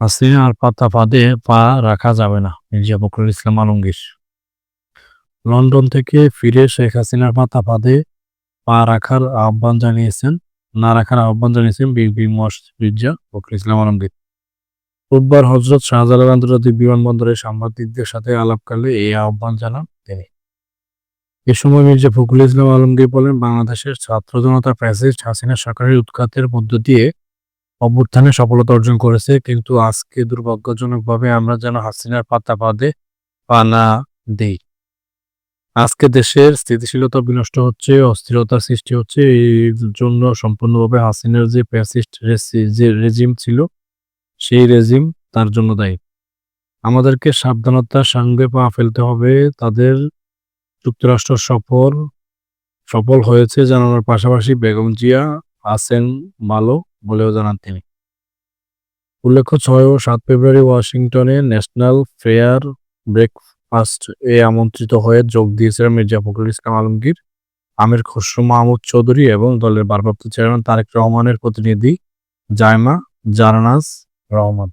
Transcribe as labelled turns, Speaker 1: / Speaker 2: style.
Speaker 1: হাসিনার পাতা ফাঁদে পা রাখা যাবে না, মির্জা ফখরুল ইসলাম আলমগীর। লন্ডন থেকে ফিরে শেখ হাসিনার পাতা ফাঁদে পা রাখার আহ্বান জানিয়েছেন, না রাখার আহ্বান জানিয়েছেন বিএনপি মির্জা ফখরুল ইসলাম আলমগীর। বুধবার হজরত শাহজালাল আন্তর্জাতিক বিমানবন্দরে সাংবাদিকদের সাথে আলাপকালে এই আহ্বান জানান তিনি। এ সময় মির্জা ফখরুল ইসলাম আলমগীর বলেন, বাংলাদেশের ছাত্র জনতা প্যাসিস্ট হাসিনা সরকারের উৎখাতের মধ্য দিয়ে অভ্যুত্থানে সফলতা অর্জন করেছে। কিন্তু আজকে দুর্ভাগ্যজনকভাবে আমরা যেন হাসিনার পাতা পাদে পা না দেই। আজকে দেশের স্থিতিশীলতা বিনষ্ট হচ্ছে, অস্থিরতার সৃষ্টি হচ্ছে। এই জন্য সম্পূর্ণভাবে হাসিনার যে প্যাসিস্ট যে রেজিম ছিল, সেই রেজিম তার জন্য দায়ী। আমাদেরকে সাবধানতার সঙ্গে পা ফেলতে হবে। তাদের যুক্তরাষ্ট্র সফর সফল হয়েছে জানানোর পাশাপাশি বেগম জিয়া আছেন ভালো বলেও জানান তিনি। উল্লেখ্য, ছয় ও সাত ফেব্রুয়ারি ওয়াশিংটনে ন্যাশনাল ফেয়ার ব্রেকফাস্ট এ আমন্ত্রিত হয়ে যোগ দিয়েছিলেন মির্জা ফখরুল ইসলাম আলমগীর, আমির খসরু মাহমুদ চৌধুরী এবং দলের ভারপ্রাপ্ত চেয়ারম্যান তারেক রহমানের প্রতিনিধি জায়মা জারানাজ রহমান।